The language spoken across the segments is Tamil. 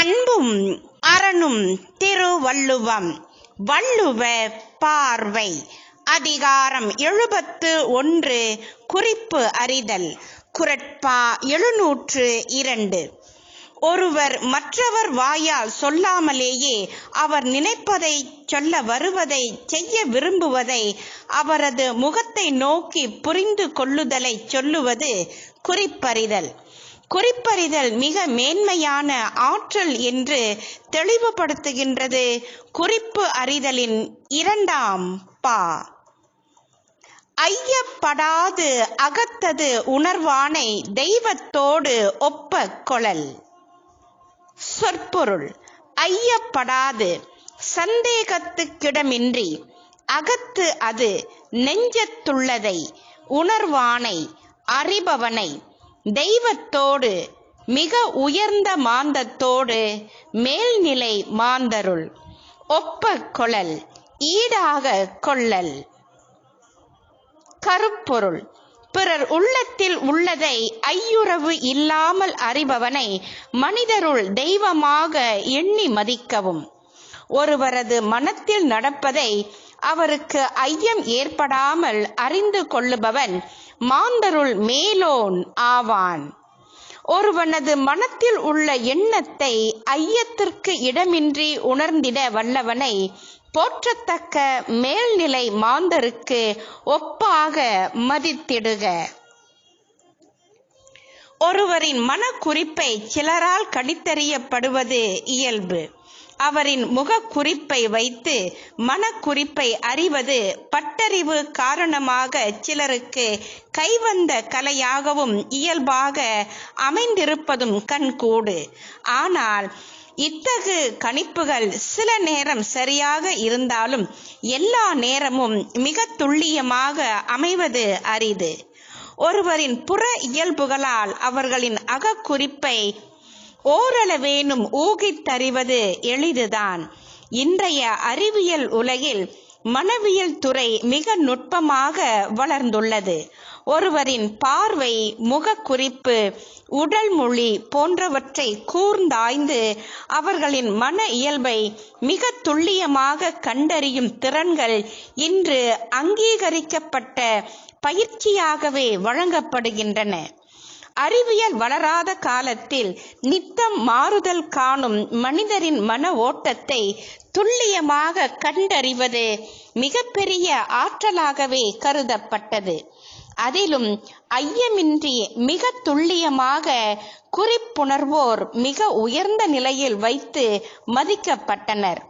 அன்பும் அரணும் திருவள்ளுவம். வள்ளுவ பார்வை. அதிகாரம் எழுபத்து ஒன்று. குறிப்பு அறிதல். குரட்பா எழுநூற்று இரண்டு. ஒருவர் மற்றவர் வாயால் சொல்லாமலேயே அவர் நினைப்பதை சொல்ல வருவதை செய்ய விரும்புவதை அவரது முகத்தை நோக்கி புரிந்து கொள்ளுதலை சொல்லுவது குறிப்பறிதல். குறிப்பறிதல் மிக மேன்மையான ஆற்றல் என்று தெளிவுபடுத்துகின்றது. குறிப்பு அறிதலின் இரண்டாம் பா. ஐயப்படாது அகத்தது உணர்வானை தெய்வத்தோடு ஒப்ப கொளல் சொற்பொருள். ஐயப்படாது சந்தேகத்துக்கிடமின்றி அகத்து அது நெஞ்சத்துள்ளதை உணர்வானை அறிபவனை தெய்வத்தோடு மிக உயர்ந்த மாந்தத்தோடு மேல்நிலை மாந்தருள் ஒப்ப கொழல் ஈடாக கொள்ளல். கருப்பொருள் பிறர் உள்ளத்தில் உள்ளதை ஐயுறவு இல்லாமல் அறிபவனை மனிதருள் தெய்வமாக எண்ணி மதிக்கவும். ஒருவரது மனத்தில் நடப்பதை அவருக்கு ஐயம் ஏற்படாமல் அறிந்து கொள்ளுபவன் மாந்தருள் மேலோன் ஆவான். ஒருவனது மனத்தில் உள்ள எண்ணத்தை ஐயத்திற்கு இடமின்றி உணர்ந்திட வல்லவனை போற்றத்தக்க மேல்நிலை மாந்தருக்கு ஒப்பாக மதித்திடுக. ஒருவரின் மனக்குறிப்பை சிலரால் கடித்தறியப்படுவது இயல்பு. அவரின் முகக்குறிப்பை வைத்து மனக்குறிப்பை அறிவது பட்டறிவு காரணமாக சிலருக்கு கைவந்த கலையாகவும் இயல்பாக அமைந்திருப்பதும் கண்கூடு. ஆனால் இத்தகு கணிப்புகள் சில நேரம் சரியாக இருந்தாலும் எல்லா நேரமும் மிக துல்லியமாக அமைவது அரிது. ஒருவரின் புற இயல்புகளால் அவர்களின் அகக்குறிப்பை ஓரளவேனும் ஊகித்தறிவது எளிதுதான். இன்றைய அறிவியல் உலகில் மனவியல் துறை மிக நுட்பமாக வளர்ந்துள்ளது. ஒருவரின் பார்வை முகக்குறிப்பு உடல் மொழி போன்றவற்றை கூர்ந்தாய்ந்து அவர்களின் மன இயல்பை மிக துல்லியமாக கண்டறியும் திறன்கள் இன்று அங்கீகரிக்கப்பட்ட பயிற்சியாகவே வழங்கப்படுகின்றன. அறிவியல் வளராத காலத்தில் நித்தம் மாறுதல் காணும் மனிதரின் மன ஓட்டத்தை துல்லியமாக கண்டறிவது மிகப்பெரிய ஆற்றலாகவே கருதப்பட்டது. அதிலும் ஐயமின்றி மிக துல்லியமாக குறிப்புணர்வோர் மிக உயர்ந்த நிலையில் வைத்து மதிக்கப்பட்டனர்.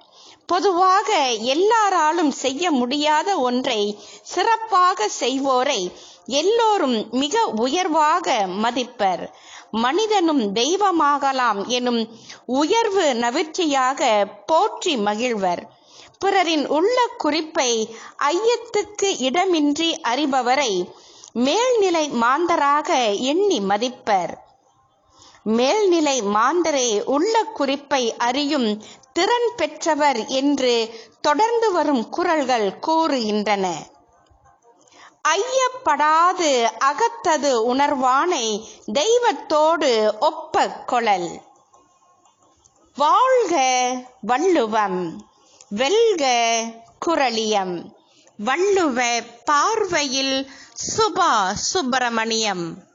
பொதுவாக எல்லாராலும் செய்ய முடியாத ஒன்றை சிறப்பாக செய்வோரை எல்லோரும் மிக உயர்வாக மதிப்பர். மனிதனும் தெய்வமாகலாம் எனும் உயர்வு நவிற்சியாக போற்றி மகிழ்வர். பிறரின் உள்ள குறிப்பை ஐயத்துக்கு இடமின்றி அறிபவரை மேல்நிலை மாந்தராக எண்ணி மதிப்பர். மேல்நிலை மாந்தரே உள்ள குறிப்பை அறியும் திறன் பெற்றவர் என்று தொடர்ந்து வரும் குரல்கள் கூறுகின்றன. ஐயப்படாது அகத்தது உணர்வானை தெய்வத்தோடு ஒப்ப கொழல். வாழ்க வள்ளுவம் வெல்க குரலியம் வள்ளுவ பார்வையில் சுபா சுப்பிரமணியம்.